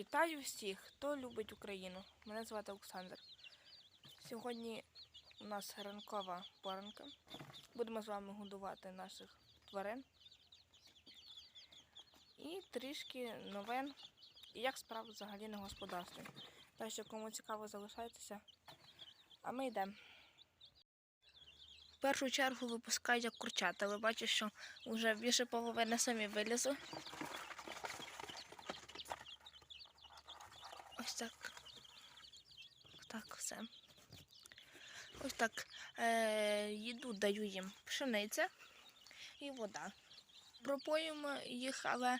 Вітаю всіх, хто любить Україну. Мене звати Олександр. Сьогодні у нас ранкова поранка. Будемо з вами годувати наших тварин. І трішки новин, і як справи взагалі на господарстві. Так що кому цікаво, залишайтеся. А ми йдемо. В першу чергу випускають як курчата. Ви бачите, що вже більше половини самі вилізли. Так. Так, все. Ось так. Е, їду даю їм пшениця і вода. Пропоїмо їх, але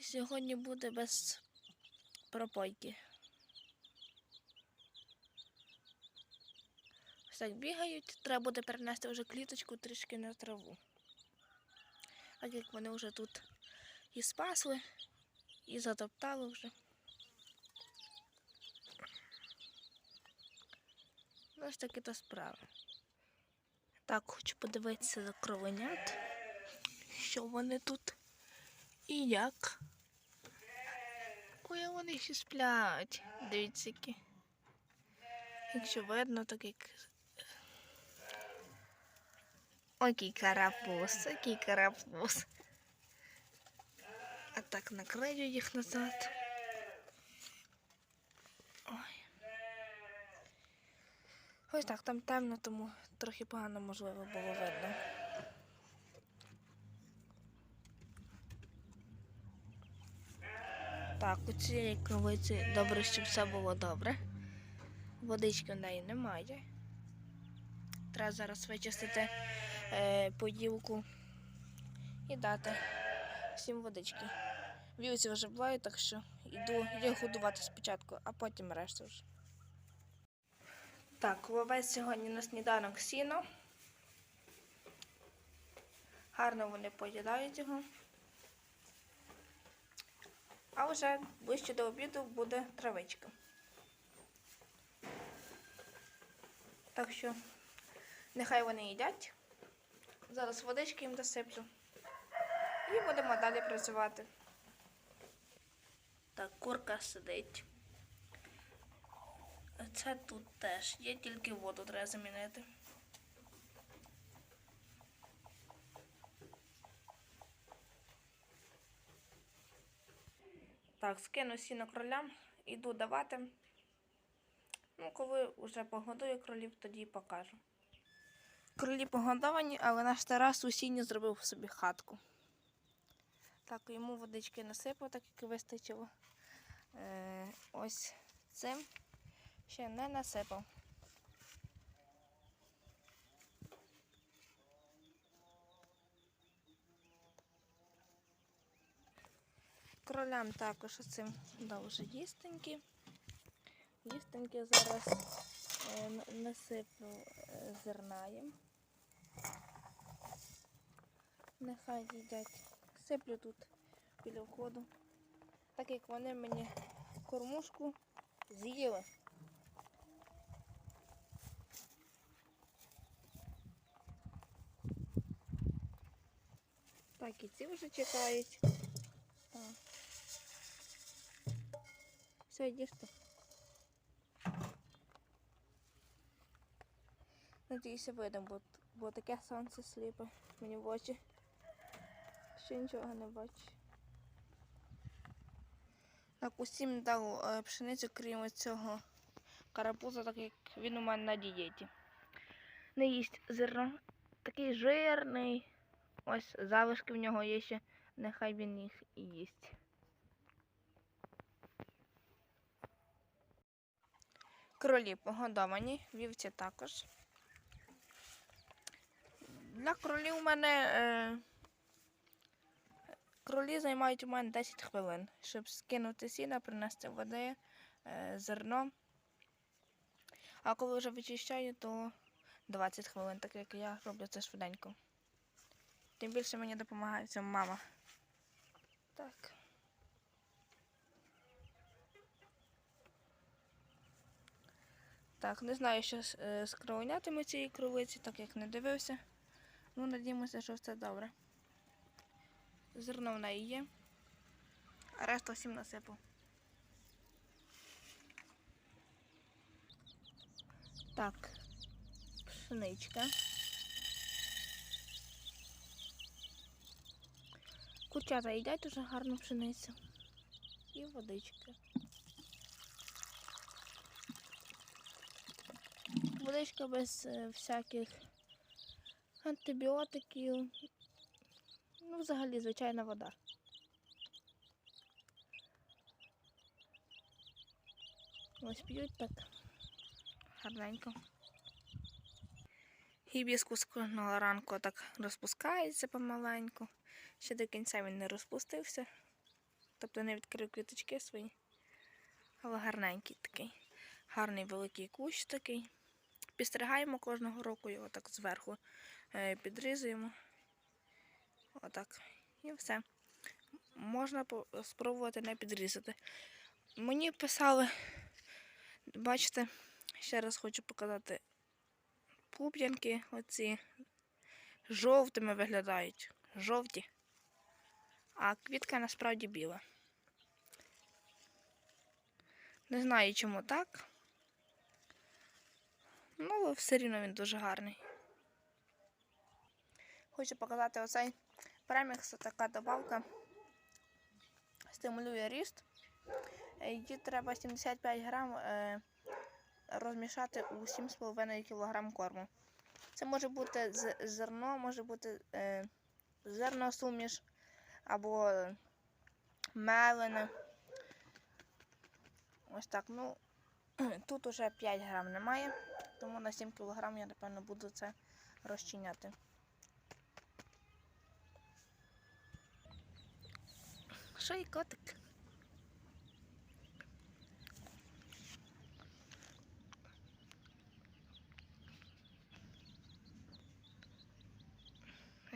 сьогодні буде без пропойки. Ось так бігають. Треба буде перенести вже кліточку трішки на траву. Так як вони вже тут і спасли, і затоптали вже. Ось такі то справи. Так, хочу подивитися за кровенят, що вони тут і як. Ой, вони ще сплять. Дивіться які. Якщо видно, так як. Ой, який карапуз, який карапуз. А так накрию їх назад. Ось так, там темно, тому трохи погано можливо було видно. Так, у цієї кровиці добре, щоб все було добре. Водички в неї немає. Треба зараз вичистити е, поділку і дати всім водички. Вівці вже блаю, так що йду їх годувати спочатку, а потім решту вже. Так, вовець сьогодні на сніданок сіно. Гарно вони поїдають його. А вже ближче до обіду буде травичка. Так що нехай вони їдять. Зараз водички їм досиплю. І будемо далі працювати. Так, курка сидить. Це тут теж є, тільки воду треба замінити. Так, скину сіно кролям, іду давати. Ну, коли вже погодую кролів, тоді і покажу. Кролі погодовані, але наш Тарас у сіні зробив собі хатку. Так, йому водички насипав, так як вистачило. Е, ось цим ще не насипав. Кролям також цим дав вже їстенькі. Їстенькі зараз е, насиплю е, зерна їм. Нехай їдять. Сиплю тут біля входу. Так як вони мені кормушку з'їли. Так, і вже чекають. Так. Все, їжте. Надіюся, видно, бо, бо таке сонце сліпе мені в очі. Ще нічого не бачу. Так, усім дав е, пшеницю, крім цього карапуза, так як він у мене на дієті. Не їсть зерно. Такий жирний. Ось залишки в нього є ще. Нехай він їх і їсть. Кролі погодовані, вівці також. Для кролів у мене е, кролі займають у мене 10 хвилин, щоб скинути сіна, принести води, е, зерно. А коли вже вичищаю, то 20 хвилин, так як я роблю це швиденько. Тим більше мені допомагає в цьому мама. Так. Так, не знаю, що з, е, цієї кровиці, так як не дивився. Ну, надіємося, що все добре. Зерно в неї є. а решту всім насипав. Так, пшеничка. Курчата їдять уже гарну пшеницю. І водички. Водичка без е, всяких антибіотиків. Ну, взагалі, звичайна вода. Ось п'ють так гарненько. Гібіскус кожного ранку так розпускається помаленьку. Ще до кінця він не розпустився. Тобто не відкрив квіточки свої. Але гарненький такий. Гарний великий кущ такий. Підстригаємо кожного року його так зверху е, підрізуємо. Отак. І все. Можна спробувати не підрізати. Мені писали, бачите, ще раз хочу показати пуп'янки оці жовтими виглядають. Жовті. А квітка насправді біла. Не знаю, чому так. Ну, але все рівно він дуже гарний. Хочу показати оцей премікс, така добавка. Стимулює ріст. Її треба 75 грам е, розмішати у 7,5 кг корму. Це може бути зерно, може бути е, зерносуміш або мелене. Ось так. Ну, тут уже 5 грам немає, тому на 7 кг я, напевно, буду це розчиняти. Що котик?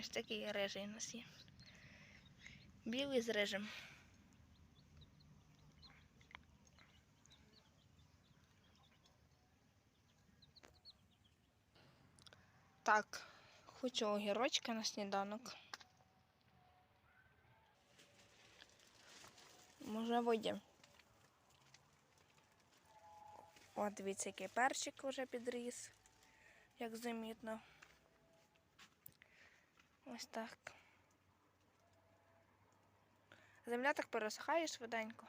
Ось такий рижий у нас є. Білий з рижим. Так, хочу огірочка на сніданок. Може вийде. О, дивіться, який перчик вже підріс, як замітно. Ось так. Земля так пересихає швиденько.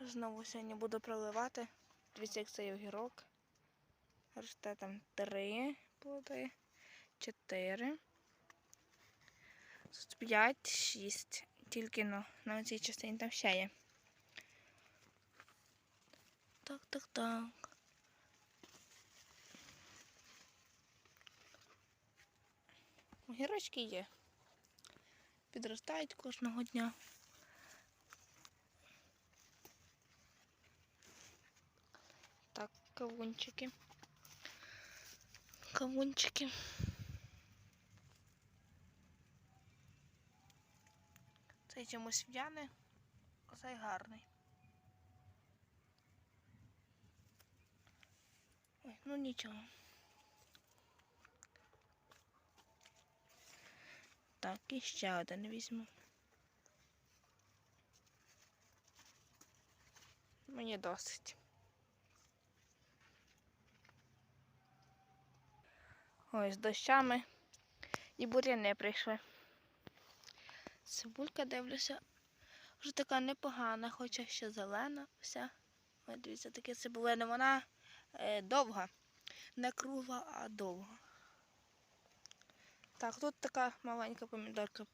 Знову сьогодні буду проливати. Дивіться, як цей огірок. Росте там три плоди, чотири. Тут п'ять, шість. Тільки ну, на цій частині там ще є. Так, так, так. Огірочки є. Підростають кожного дня. Так, кавунчики. Кавунчики. Цей чомусь в'яне, цей гарний. Ой, ну нічого. Так, і ще один візьму. Мені досить. Ось з дощами і буряни прийшли. Цибулька, дивлюся, вже така непогана, хоча ще зелена вся. Ось дивіться, таке цибулина, вона е, довга. Не кругла, а довга. Так, тут така маленька помідорка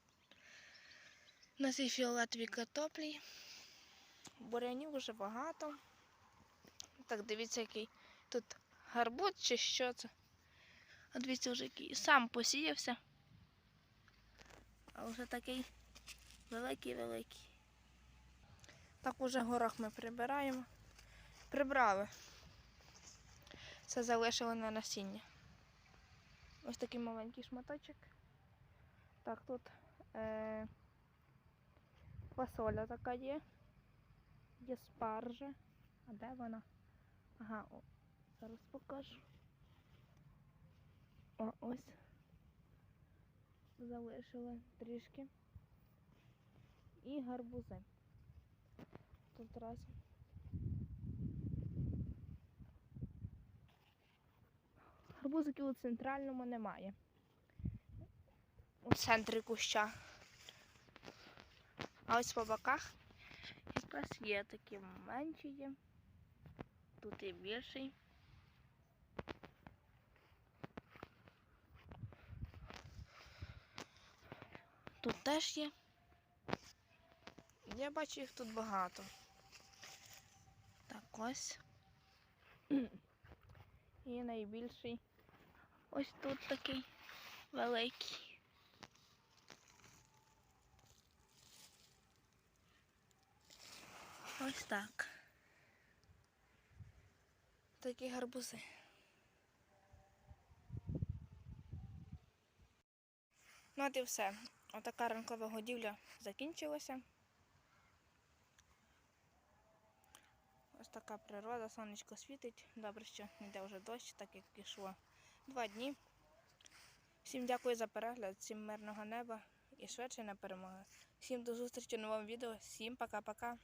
на цій фіолетовій картоплі. Бурянів вже багато. Так, дивіться, який тут гарбуз чи що це. А дивіться, вже який сам посіявся. А вже такий великий-великий. Так, уже горох ми прибираємо. Прибрали. Це залишили на насіння. Ось такий маленький шматочок. Так, тут е, фасоля така є. Є спаржа. А де вона? Ага, о, зараз покажу. О, ось. Залишили трішки. і гарбузи. Тут разом. Гарбузиків у центральному немає. У центрі куща. А ось по боках якраз є такі менші є. Тут і більший. Тут теж є. Я бачу їх тут багато. Так ось. І найбільший. Ось тут такий великий. Ось так. Такі гарбузи. Ну от і все. Отака ранкова годівля закінчилася. Ось така природа, сонечко світить. Добре, що йде вже дощ, так як пішло два дні. Всім дякую за перегляд, всім мирного неба і швидше на перемоги. Всім до зустрічі в новому відео. Всім пока-пока.